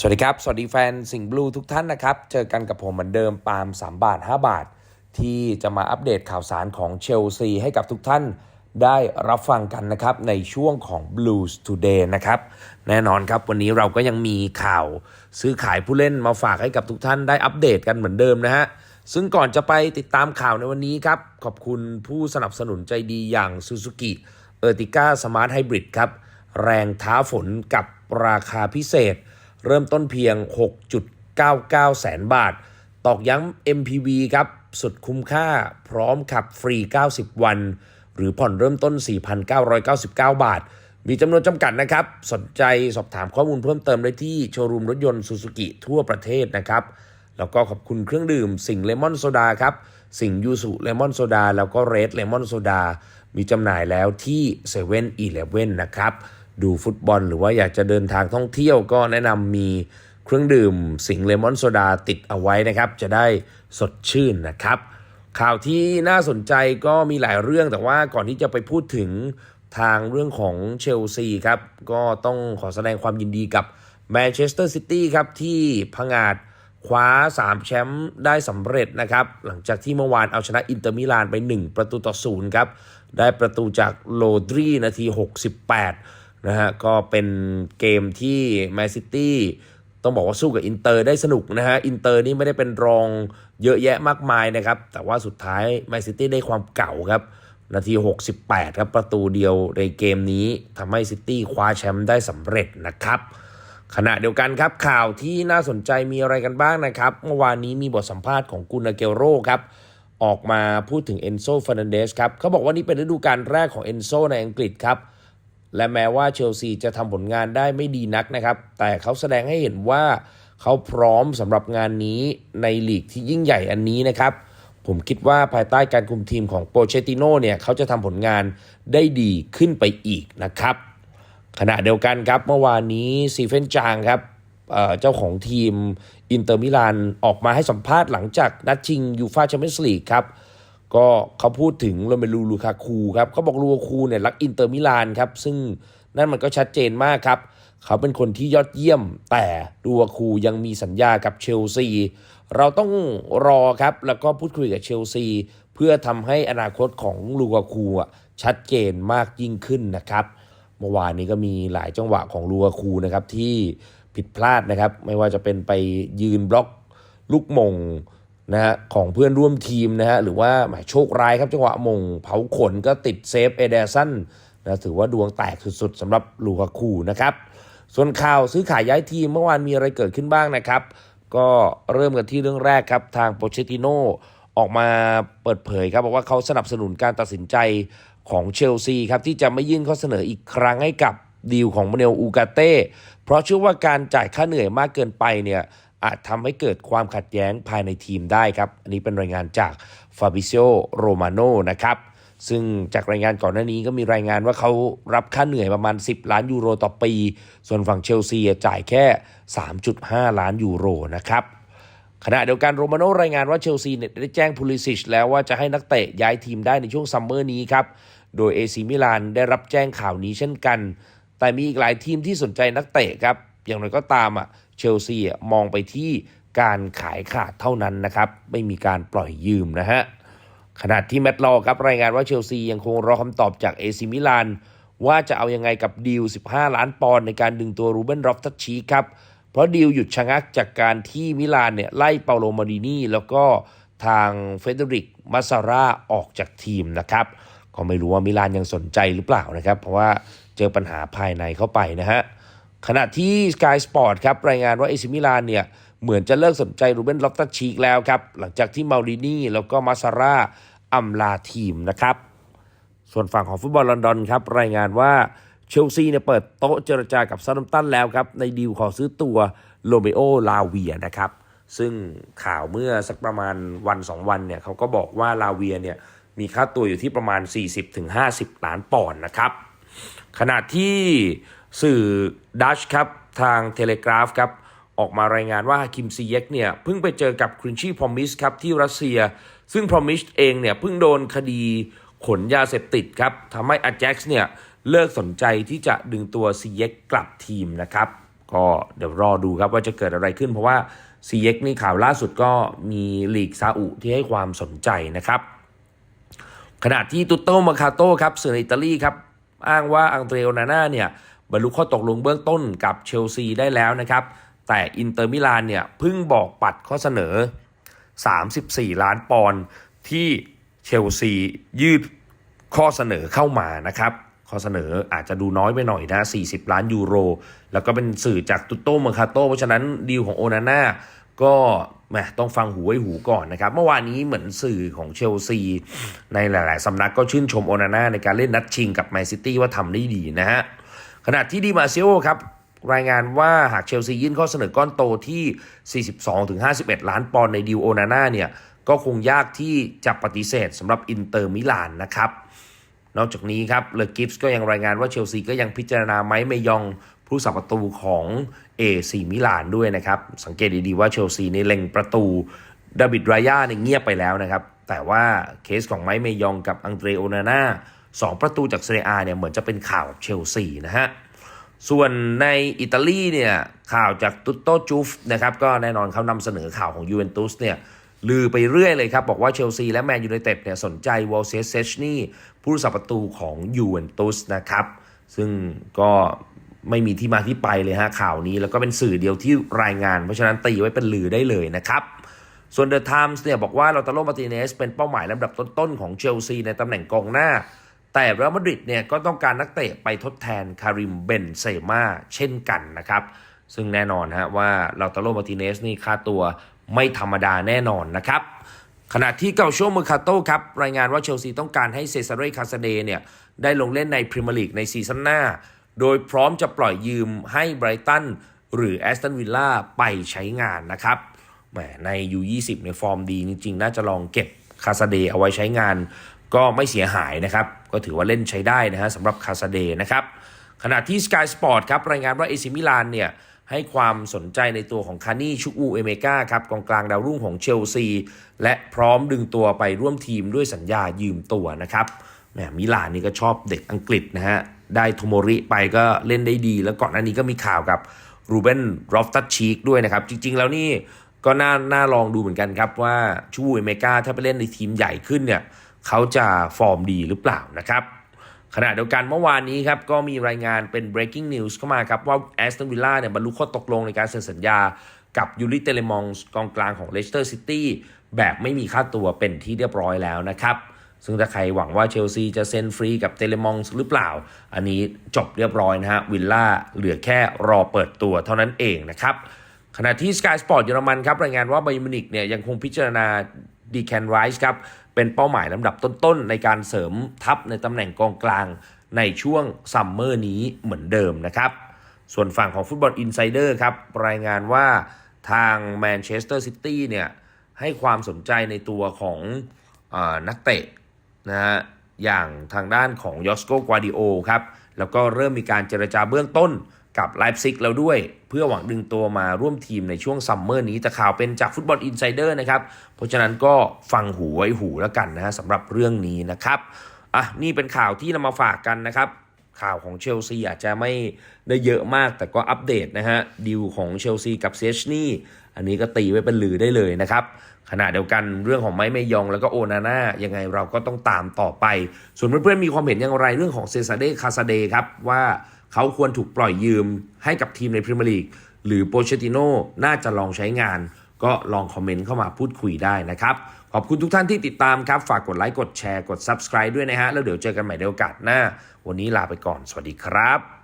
สวัสดีครับ สวัสดีแฟนสิงห์บลูทุกท่านนะครับ เจอกันกับผมเหมือนเดิมปาล์ม3 บาท 5 บาท ที่จะมาอัปเดตข่าวสารของเชลซีให้กับทุกท่านได้รับฟังกันนะครับ ในช่วงของ Blues Today นะครับ แน่นอนครับ วันนี้เราก็ยังมีข่าวซื้อขายผู้เล่นมาฝากให้กับทุกท่านได้อัปเดตกันเหมือนเดิมนะฮะ ซึ่งก่อนจะไปติดตามข่าวในวันนี้ครับ ขอบคุณผู้สนับสนุนใจดีอย่าง Suzuki e r t i g a Smart Hybrid ครับ แรงท้าฝนกับราคาพิเศษ เริ่มต้นเพียง 6.99 แสนบาท ตอกย้ำ MPV ครับ สุดคุ้มค่าพร้อมขับฟรี 90 วัน หรือผ่อนเริ่มต้น 4,999 บาท มีจำนวนจำกัดนะครับ สนใจสอบถามข้อมูลเพิ่มเติมได้ที่โชว์รูมรถยนต์ซูซูกิทั่วประเทศนะครับ แล้วก็ขอบคุณเครื่องดื่มสิงเลมอนโซดาครับสิงยูสุเลมอนโซดาแล้วก็เรดเลมอนโซดามีจำหน่ายแล้วที่7 e เ e ่ e อีเลนะครับ ดูฟุตบอล หรือว่าอยากจะเดินทางท่องเที่ยวก็แนะนำมีเครื่องดื่มสิงเลมอนโซดาติดเอาไว้นะครับ จะได้สดชื่นนะครับ ข่าวที่น่าสนใจก็มีหลายเรื่องแต่ว่าก่อนที่จะไปพูดถึงทางเรื่องของเชลซีครับ ก็ต้องขอแสดงความยินดีกับแมนเชสเตอร์ซิตี้ครับ ที่พังอาดคว้า 3 แชมป์ได้สำเร็จนะครับ หลังจากที่เมื่อวานเอาชนะอินเตอร์มิลานไป 1 ประตูต่อศูนย์ครับ ได้ประตูจากโลดรีนาที 68 นะฮะก็เป็นเกมที่แมนซิตี้ต้องบอกว่าสู้กับอินเตอร์ได้สนุกนะฮะอินเตอร์นี่ไม่ได้เป็นรองเยอะแยะมากมายนะครับ แต่ว่าสุดท้ายแมนซิตี้ได้ความเก่าครับ นาที 68 ครับประตูเดียวในเกมนี้ทำให้ซิตี้คว้าแชมป์ได้สำเร็จนะครับขณะเดียวกันครับข่าวที่น่าสนใจมีอะไรกันบ้างนะครับ เมื่อวานนี้มีบทสัมภาษณ์ของกุนาเกโรครับออกมาพูดถึงเอนโซฟ r นันเดสครับเขาบอกว่านี่เป็นฤดูกาลแรกของเอนโซในอังกฤษครับ และแม้ว่าเชลซีจะทำผลงานได้ไม่ดีนักนะครับ แต่เขาแสดงให้เห็นว่าเขาพร้อมสำหรับงานนี้ในลีกที่ยิ่งใหญ่อันนี้นะครับ ผมคิดว่าภายใต้การคุมทีมของโปเชติโน่เนี่ยเขาจะทำผลงานได้ดีขึ้นไปอีกนะครับ ขณะเดียวกันครับเมื่อวานนี้ซีเฟนจางครับเจ้าของทีมอินเตอร์มิลานออกมาให้สัมภาษณ์หลังจากนัดชิงยูฟาแชมเปี้ยนส์ลีกครับ ก็เขาพูดถึงโรเมลูลูคาคูครับเขาบอกลูคาคูเนี่ยรักอินเตอร์มิลานครับ ซึ่งนั่นมันก็ชัดเจนมากครับ เขาเป็นคนที่ยอดเยี่ยม แต่ลูคาคูยังมีสัญญากับเชลซี เราต้องรอครับ แล้วก็พูดคุยกับเชลซี เพื่อทำให้อนาคตของลูคาคูชัดเจนมากยิ่งขึ้นนะครับ เมื่อวานนี้ก็มีหลายจังหวะของลูคาคูนะครับที่ผิดพลาดนะครับ ไม่ว่าจะเป็นไปยืนบล็อกลูกมง นะฮะของเพื่อนร่วมทีมนะฮะหรือว่าหมายโชคร้ายครับจังหวะมงเผาขนก็ติดเซฟเอเดสันนะถือว่าดวงแตกสุดๆสำหรับลูคาคูนะครับ ส่วนข่าวซื้อขายย้ายทีมเมื่อวานมีอะไรเกิดขึ้นบ้างนะครับ ก็เริ่มกันที่เรื่องแรกครับ ทางโปเชติโนออกมาเปิดเผยครับบอกว่าเขาสนับสนุนการตัดสินใจของเชลซีครับที่จะไม่ยื่นข้อเสนออีกครั้งให้กับดีลของมเนลอูกาเต้เพราะเชื่อว่าการจ่ายค่าเหนื่อยมากเกินไปเนี่ย อาจทำให้เกิดความขัดแย้งภายในทีมได้ครับ อันนี้เป็นรายงานจากฟาบิเซโอโรมาโนนะครับ ซึ่งจากรายงานก่อนหน้านี้ก็มีรายงานว่าเขารับค่าเหนื่อยประมาณ 10 ล้านยูโรต่อปี ส่วนฝั่งเชลซีจ่ายแค่ 3.5 ล้านยูโรนะครับขณะเดียวกันโรมาโนรายงานว่าเชลซีเนี่ยได้แจ้งพูลิซิชแล้วว่าจะให้นักเตะย้ายทีมได้ในช่วงซัมเมอร์นี้ครับ โดยเอซีมิลานได้รับแจ้งข่าวนี้เช่นกัน แต่มีอีกหลายทีมที่สนใจนักเตะครับ อย่างไรก็ตามอะเชลซีมองไปที่การขายขาดเท่านั้นนะครับ ไม่มีการปล่อยยืมนะฮะขณะที่แมตต์ลอครับรายงานว่าเชลซียังคงรอคำตอบจากเอซิมิลานว่าจะเอายังไงกับดีล 15 ล้านปอนด์ในการดึงตัวรูเบนรอฟทัชชีครับ เพราะดีลหยุดชะงักจากการที่มิลานเนี่ยไล่เปาโลมาดินีแล้วก็ทางเฟเดริกมาซาร่าออกจากทีมนะครับ ก็ไม่รู้ว่ามิลานยังสนใจหรือเปล่านะครับ เพราะว่าเจอปัญหาภายในเข้าไปนะฮะ ขณะที่ Sky Sport ครับรายงานว่าเอซิมิลานเนี่ยเหมือนจะเลิกสนใจรูเบนลอฟตัชีกแล้วครับ หลังจากที่มารินี่แล้วก็มาซาร่าอำลาทีมนะครับ ส่วนฝั่งของฟุตบอลลอนดอนครับรายงานว่าเชลซีเนี่ยเปิดโต๊ะเจรจากับซาดัมตันแล้วครับ ในดีลขอซื้อตัวโรเมโอลาเวียนะครับ ซึ่งข่าวเมื่อสักประมาณวัน 2 วันเนี่ยเขาก็บอกว่าลาเวียเนี่ยมีค่าตัวอยู่ที่ประมาณ 40-50 ล้านปอนด์นะครับ ขณะที่ สื่อดัชครับทางเทเลกราฟครับออกมารายงานว่าคิมซีเยกเนี่ยเพิ่งไปเจอกับครินชีพรอมิสครับที่รัสเซีย ซึ่งพรอมิสเองเนี่ยเพิ่งโดนคดีขนยาเสพติดครับทำให้อาแจ็กซ์เนี่ยเลิกสนใจที่จะดึงตัวซีเยกกลับทีมนะครับ ก็เดี๋ยวรอดูครับว่าจะเกิดอะไรขึ้น เพราะว่า CX นี่ข่าวล่าสุดก็มีลีกซาอุที่ให้ความสนใจนะครับขณะที่ตุตโตมาคาโต้ครับสื่อในอิตาลีครับอ้างว่าอังเดรโอนาน่าเนี่ย บรรลุข้อตกลงเบื้องต้นกับเชลซีได้แล้วนะครับ แต่อินเตอร์มิลานเนี่ยเพิ่งบอกปัดข้อเสนอ 34 ล้านปอนด์ที่เชลซียืดข้อเสนอเข้ามานะครับ ข้อเสนออาจจะดูน้อยไปหน่อยนะ 40 ล้านยูโร แล้วก็เป็นสื่อจากตุตโตเมอร์คาโตเพราะฉะนั้นดีลของโอนาน่าก็แมต้องฟังหูไว้หูก่อนนะครับ เมื่อวานนี้เหมือนสื่อของเชลซี ในหลาย ๆ สำนักก็ชื่นชมโอนาน่าในการเล่นนัดชิงกับแมนซิตี้ว่าทำได้ดีนะฮะ ขณะที่ดีมาเซโอครับรายงานว่าหากเชลซียื่นข้อเสนอก้อนโตที่ 42-51 ล้านปอนด์ในดิวโอนาน่าเนี่ยก็คงยากที่จะปฏิเสธสำหรับอินเตอร์มิลานนะครับ นอกจากนี้ครับเลอกิฟส์ก็ยังรายงานว่าเชลซีก็ยังพิจารณาไม้เมยองผู้สับประตูของเอซีมิลานด้วยนะครับ สังเกตดีๆว่าเชลซีในเล็งประตูดาบิดรายาเนี่ยเงียบไปแล้วนะครับ แต่ว่าเคสของไม้เมยองกับอังเดรโอนาน่า สองประตูจากเซเรียอาเนี่ยเหมือนจะเป็นข่าวเชลซีนะฮะส่วนในอิตาลีเนี่ยข่าวจากตุตโตจูฟนะครับก็แน่นอนเขานำเสนอข่าวของยูเวนตุสเนี่ยลือไปเรื่อยเลยครับ บอกว่าเชลซีและแมนยูไนเต็ดเนี่ยสนใจวอลเซสเซชนี่ผู้รักษาประตูของยูเวนตุสนะครับ ซึ่งก็ไม่มีที่มาที่ไปเลยฮะข่าวนี้ แล้วก็เป็นสื่อเดียวที่รายงาน เพราะฉะนั้นตีไว้เป็นลือได้เลยนะครับ ส่วนเดอะไทมส์เนี่ยบอกว่าลาตาโลมาติเนสเป็นเป้าหมายลำดับต้นๆของเชลซีในตำแหน่งกองหน้า แต่เรอัลมาดริดเนี่ยก็ต้องการนักเตะไปทดแทนคาริมเบนเซม่าเช่นกันนะครับ ซึ่งแน่นอนฮะว่าลาตาโลมาติเนสนี่ค่าตัวไม่ธรรมดาแน่นอนนะครับ ขณะที่เกาโชเมอร์คาโต้ครับ รายงานว่าเชลซีต้องการให้เซซาเรคาสเดเนี่ยได้ลงเล่นในพรีเมียร์ลีกในซีซั่นหน้า โดยพร้อมจะปล่อยยืมให้ไบรตันหรือแอสตันวิลล่าไปใช้งานนะครับแหมใน U20 ในฟอร์มดีจริงๆ น่าจะลองเก็บคาสเดเอาไว้ใช้งาน ก็ไม่เสียหายนะครับ ก็ถือว่าเล่นใช้ได้นะฮะสำหรับคาสเดนะครับ ขณะที่ Sky Sport ครับรายงานว่าเอซิมิลานเนี่ยให้ความสนใจในตัวของคานี่ชุกอูเอเมกาครับกองกลางดาวรุ่งของเชลซี และพร้อมดึงตัวไปร่วมทีมด้วยสัญญายืมตัวนะครับแหมมิลานนี่ก็ชอบเด็กอังกฤษนะฮะได้โทโมริไปก็เล่นได้ดี แล้วก่อนหน้านี้ก็มีข่าวกับรูเบนรอฟตัชชีกด้วยนะครับ จริง ๆ แล้วนี่ก็น่าน่าลองดูเหมือนกันครับว่าชูเอเมกาถ้าไปเล่นในทีมใหญ่ขึ้นเนี่ย เขาจะฟอร์มดีหรือเปล่านะครับขณะเดียวกันเมื่อวานนี้ครับก็มีรายงานเป็น breaking news เข้ามาครับว่าแอสตันวิลล่าเนี่ยบรรลุข้อตกลงในการเซ็นสัญญากับยูริเตเลมองกองกลางของเลสเตอร์ซิตี้แบบไม่มีค่าตัวเป็นที่เรียบร้อยแล้วนะครับ ซึ่งถ้าใครหวังว่าเชลซีจะเซ็นฟรีกับเตเลมองหรือเปล่า อันนี้จบเรียบร้อยนะฮะวิลล่าเหลือแค่รอเปิดตัวเท่านั้นเองนะครับขณะที่ Sky Sport เยอรมันครับรายงานว่าไบมินิกเนี่ยยังคงพิจารณา ดีแคนไรส์ครับ เป็นเป้าหมายลำดับต้นๆ ในการเสริมทัพในตำแหน่งกองกลางในช่วงซัมเมอร์นี้เหมือนเดิมนะครับ ส่วนฝั่งของฟุตบอลอินไซเดอร์ครับ รายงานว่าทางแมนเชสเตอร์ซิตี้เนี่ยให้ความสนใจในตัวของอนักเตะนะฮะอย่างทางด้านของยอสโกกวาดิโอครับ แล้วก็เริ่มมีการเจรจาเบื้องต้น กับไลฟ์ซิกแล้วด้วย เพื่อหวังดึงตัวมาร่วมทีมในช่วงซัมเมอร์นี้แต่ข่าวเป็นจากฟุตบอลอินไซเดอร์นะครับ เพราะฉะนั้นก็ฟังหูไว้หูแล้วกันนะฮะสำหรับเรื่องนี้นะครับอะนี่เป็นข่าวที่นำมาฝากกันนะครับข่าวของเชลซีอาจจะไม่ได้เยอะมากแต่ก็อัปเดตนะฮะดีลของเชลซีกับเซชนี่อันนี้ก็ตีไว้เป็นลือได้เลยนะครับ ขณะเดียวกันเรื่องของไม้เมยองแล้วก็โอนาน่ายังไงเราก็ต้องตามต่อไป ส่วนเพื่อนๆมีความเห็นอย่างไรเรื่องของเซซาเดคาซาเดครับว่า เขาควรถูกปล่อยยืมให้กับทีมในพรีเมียร์ลีกหรือโปเชติโน่น่าจะลองใช้งาน ก็ลองคอมเมนต์เข้ามาพูดคุยได้นะครับ ขอบคุณทุกท่านที่ติดตามครับ ฝากกดไลค์กดแชร์กด Subscribe ด้วยนะฮะ แล้วเดี๋ยวเจอกันใหม่ในโอกาสหน้า วันนี้ลาไปก่อน สวัสดีครับ